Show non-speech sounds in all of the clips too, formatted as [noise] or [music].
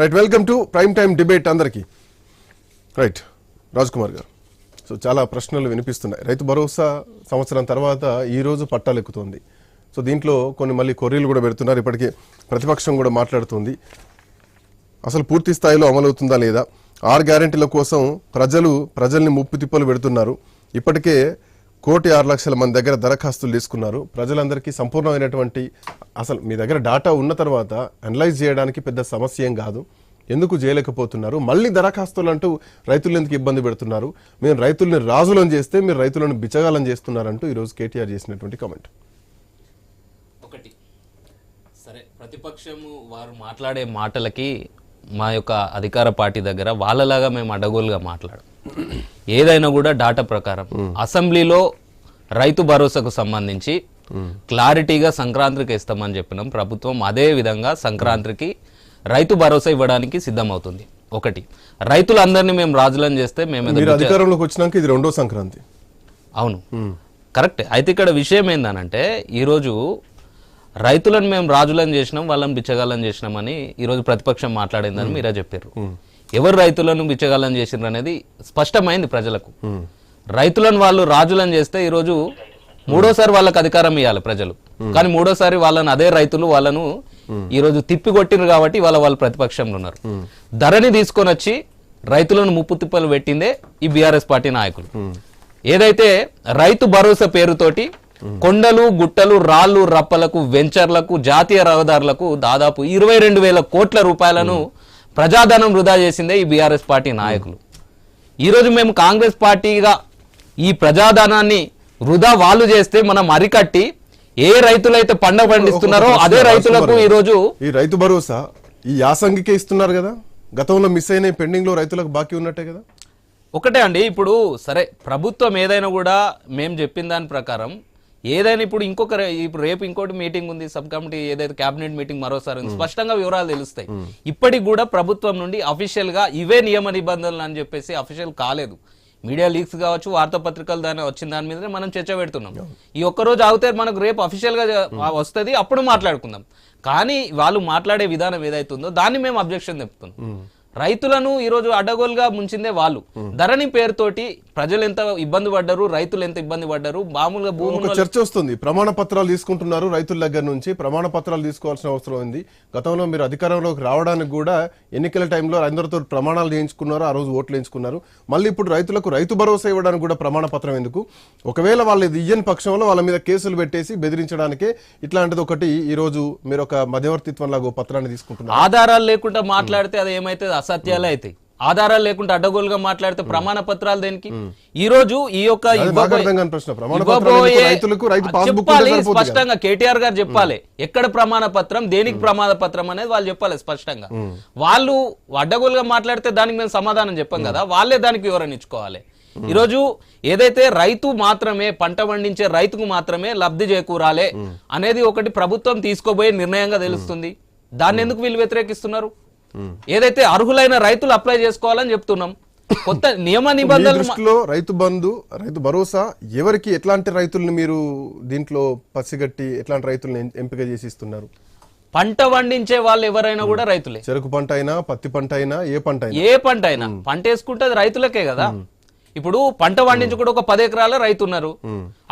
Right welcome to prime time debate అందరికీ. Right Raj Kumar గారు. So చాలా ప్రశ్నలు వినిపిస్తున్నాయి. రైతు భరోసా సంవత్సరం తర్వాత ఈరోజు పట్టాలెక్కుతోంది. సో దీంట్లో కొన్ని మళ్ళీ కొర్రీలు కూడా పెడుతున్నారు. ఇప్పటికే ప్రతిపక్షం కూడా మాట్లాడుతుంది. అసలు పూర్తి స్థాయిలో అమలవుతుందా లేదా? ఆరు గ్యారెంటీల కోసం ప్రజలు ప్రజల్ని ముప్పు తిప్పలు పెడుతున్నారు. ఇప్పటికే కోటి ఆరు లక్షల మంది దగ్గర దరఖాస్తులు తీసుకున్నారు. ప్రజలందరికీ సంపూర్ణమైనటువంటి అసలు మీ దగ్గర డాటా ఉన్న తర్వాత అనలైజ్ చేయడానికి పెద్ద సమస్య ఏం కాదు. ఎందుకు చేయలేకపోతున్నారు? మళ్ళీ దరఖాస్తులు అంటూ రైతులు ఎందుకు ఇబ్బంది పెడుతున్నారు? మేము రైతుల్ని రాజులను చేస్తే మీరు రైతులను బిచ్చగాలం చేస్తున్నారంటూ ఈరోజు కేటీఆర్ చేసినటువంటి కామెంట్. ఒకటి. సరే ప్రతిపక్షము వారు మాట్లాడే మాటలకి మా యొక్క అధికార పార్టీ దగ్గర వాళ్ళలాగా మేము అడగోలుగా మాట్లాడం ఏదైనా కూడా డాటా ప్రకారం. అసెంబ్లీలో రైతు భరోసాకు సంబంధించి క్లారిటీగా సంక్రాంతికి ఇస్తామని చెప్పినాం. ప్రభుత్వం అదే విధంగా సంక్రాంతికి రైతు భరోసా ఇవ్వడానికి సిద్ధమవుతుంది. ఒకటి. రైతులందరినీ మేము రాజులను చేస్తే మేము అధికారంలోకి వచ్చినాక ఇది రెండో సంక్రాంతి. అవును. కరెక్ట్. అయితే ఇక్కడ విషయం ఏందనంటే ఈరోజు రైతులను మేము రాజులను చేసినాం వాళ్ళని బిచ్చగాళ్ళని చేసినామని ఈరోజు ప్రతిపక్షం మాట్లాడిందని మీరే చెప్పారు ఎవరు రైతులను బిచ్చగాళ్ళని చేసిండ్రు అనేది స్పష్టమైంది ప్రజలకు. రైతులను వాళ్ళు రాజులను చేస్తే ఈరోజు మూడోసారి వాళ్ళకి అధికారం ఇవ్వాలి ప్రజలు. కానీ మూడోసారి వాళ్ళని అదే రైతులు వాళ్ళను ఈరోజు తిప్పి కొట్టిరు కాబట్టి వాళ్ళ వాళ్ళు ప్రతిపక్షంలో ఉన్నారు. ధరని తీసుకొని వచ్చి రైతులను ముప్పు తిప్పలు పెట్టిందే ఈ బీఆర్ఎస్ పార్టీ నాయకులు. ఏదైతే రైతు భరోసా పేరుతోటి కొండలు గుట్టలు రాళ్ళు రప్పలకు వెంచర్లకు జాతీయ రహదారులకు దాదాపు ఇరవై రెండు వేల కోట్ల రూపాయలను ప్రజాధనం వృధా చేసిందే ఈ బీఆర్ఎస్ పార్టీ నాయకులు. ఈరోజు మేము కాంగ్రెస్ పార్టీగా ఈ ప్రజాధనాన్ని వృధా వాళ్ళు చేస్తే మనం అరికట్టి ఏ రైతులైతే పంట పండిస్తున్నారో అదే రైతులకు ఈరోజు ఈ రైతు భరోసా ఈ యాసంగికే ఇస్తున్నారు కదా? గతంలో మిస్ అయిన పెండింగ్లో రైతులకు బాకీ ఉన్నట్టే కదా? ఒకటే అండి ఇప్పుడు సరే ప్రభుత్వం ఏదైనా కూడా మేము చెప్పిన దాని ప్రకారం ఏదైనా ఇప్పుడు ఇంకొక ఇప్పుడు రేపు ఇంకోటి మీటింగ్ ఉంది సబ్ కమిటీ ఏదైతే కేబినెట్ మీటింగ్ మరోసారి ఉంది. స్పష్టంగా వివరాలు తెలుస్తాయి. ఇప్పటికి కూడా ప్రభుత్వం నుండి అఫీషియల్గా ఇవే నియమ నిబంధనలు అని చెప్పేసి అఫీషియల్ కాలేదు. మీడియా లీక్స్ కావచ్చు వార్తాపత్రికలు దాని వచ్చిన దాని మీద మనం చర్చ పెడుతున్నాం. ఈ ఒక్క రోజు ఆగితే మనకు రేపు అఫీషియల్గా వస్తుంది అప్పుడు మాట్లాడుకుందాం. కానీ వాళ్ళు మాట్లాడే విధానం ఏదైతుందో దాన్ని మేము అబ్జెక్షన్ చెప్తున్నాం రైతులను ఈరోజు అడ్డగోలుగా ముంచిందే వాళ్ళు. ధరణి పేరుతోటి ప్రజలు ఎంత ఇబ్బంది పడ్డారు రైతులు ఎంత ఇబ్బంది పడ్డారు మామూలుగా ఒక చర్చ వస్తుంది. ప్రమాణ పత్రాలు తీసుకుంటున్నారు రైతుల దగ్గర నుంచి. ప్రమాణ పత్రాలు తీసుకోవాల్సిన అవసరం ఉంది. గతంలో మీరు అధికారంలోకి రావడానికి కూడా ఎన్నికల టైంలో అందరితో ప్రమాణాలు చేయించుకున్నారు ఆ రోజు ఓట్లు వేయించుకున్నారు. మళ్ళీ ఇప్పుడు రైతులకు రైతు భరోసా ఇవ్వడానికి కూడా ప్రమాణ పత్రం ఎందుకు? ఒకవేళ వాళ్ళు ఇది ఇయ్యని పక్షంలో వాళ్ళ మీద కేసులు పెట్టేసి బెదిరించడానికే ఇట్లాంటిది ఒకటి ఈ రోజు మీరు ఒక మధ్యవర్తిత్వం లాగా పత్రాన్ని తీసుకుంటున్నారు. ఆధారాలు లేకుండా మాట్లాడితే అది ఏమైతే అసత్యాలే అవుతాయి ఆధారాలు లేకుండా అడ్డగోలుగా మాట్లాడితే ప్రమాణ పత్రాలు దేనికి? ఈ రోజు ఈ యొక్క చెప్పాలి. స్పష్టంగా కేటీఆర్ గారు చెప్పాలి. ఎక్కడ ప్రమాణ పత్రం దేనికి ప్రమాణ పత్రం అనేది వాళ్ళు చెప్పాలి స్పష్టంగా. వాళ్ళు అడ్డగోలుగా మాట్లాడితే దానికి మేము సమాధానం చెప్పాం కదా వాళ్ళే దానికి వివరణ ఇచ్చుకోవాలి. ఈరోజు ఏదైతే రైతు మాత్రమే పంట పండించే రైతుకు మాత్రమే లబ్ధి చేకూరాలే అనేది ఒకటి ప్రభుత్వం తీసుకోబోయే నిర్ణయంగా తెలుస్తుంది. దాన్ని ఎందుకు వీళ్ళు వ్యతిరేకిస్తున్నారు? ఏదైతే అర్హులైన రైతులు అప్లై చేసుకోవాలని చెప్తున్నాం కొత్త [laughs] నియమ నిబంధనలు రైతు బంధు రైతు భరోసా ఎవరికి ఎట్లాంటి రైతుల్ని మీరు దీంట్లో పసిగట్టి ఎట్లాంటి రైతుల్ని ఎంపిక చేసి ఇస్తున్నారు? పంట పండించే వాళ్ళు ఎవరైనా కూడా రైతులే. చెరుకు పంట అయినా పత్తి పంట అయినా ఏ పంట అయినా? ఏ పంట అయినా. పంట వేసుకుంటే అది రైతులకే కదా. ఇప్పుడు పంట పండించుకుంటే ఒక పది ఎకరాల రైతు ఉన్నారు.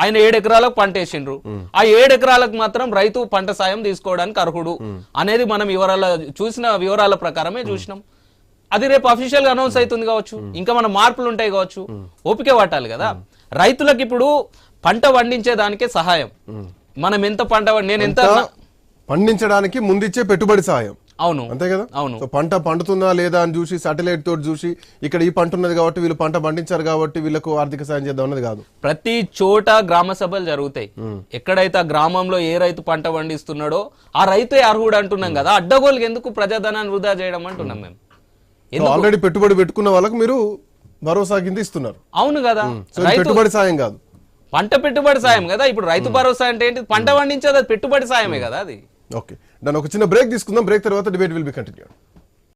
ఆయన ఏడు ఎకరాలకు పంట వేసిండ్రు. ఆ ఏడు ఎకరాలకు మాత్రం రైతు పంట సాయం తీసుకోవడానికి అర్హుడు. అనేది మనం వివరాల చూసిన వివరాల ప్రకారమే చూసినాం. అది రేపు అఫీషియల్గా అనౌన్స్ అవుతుంది కావచ్చు. ఇంకా మన మార్పులు ఉంటాయి కావచ్చు. ఓపిక పట్టాలి కదా. రైతులకు ఇప్పుడు పంట పండించే దానికే సహాయం మనం ఎంత పంట నేను ఎంత పండించడానికి ముందిచ్చే పెట్టుబడి సహాయం. అవును. అంతే కదా? అవును. సో పంట పండుతుందా లేదా అని చూసి సాటిలైట్ తోటి చూసి ఇక్కడ ఈ పంట ఉన్నది కాబట్టి వీళ్ళు పంట పండించారు కాబట్టి వీళ్ళకు ఆర్థిక సాయం చేద్దాం అన్నది కాదు. ప్రతి చోట గ్రామ సభలు జరుగుతాయి. ఎక్కడైతే ఆ గ్రామంలో ఏ రైతు పంట పండిస్తున్నాడో ఆ రైతే అర్హుడు అంటున్నాం కదా. అడ్డగోలుకి ఎందుకు ప్రజాధనాన్ని వృధా చేయడం అంటున్నాం మేము. ఆల్రెడీ పెట్టుబడి పెట్టుకున్న వాళ్ళకు మీరు భరోసా కింద ఇస్తున్నారు. అవును కదా. పెట్టుబడి సాయం కాదు. పంట పెట్టుబడి సాయం కదా. ఇప్పుడు రైతు భరోసా అంటే ఏంటి? పంట పండించేది పెట్టుబడి సాయమే కదా అది. ఓకే. దాని ఒక చిన్న బ్రేక్ తీసుకుందాం. బ్రేక్ తర్వాత డిబేట్ విల్ బి కంటిన్యూ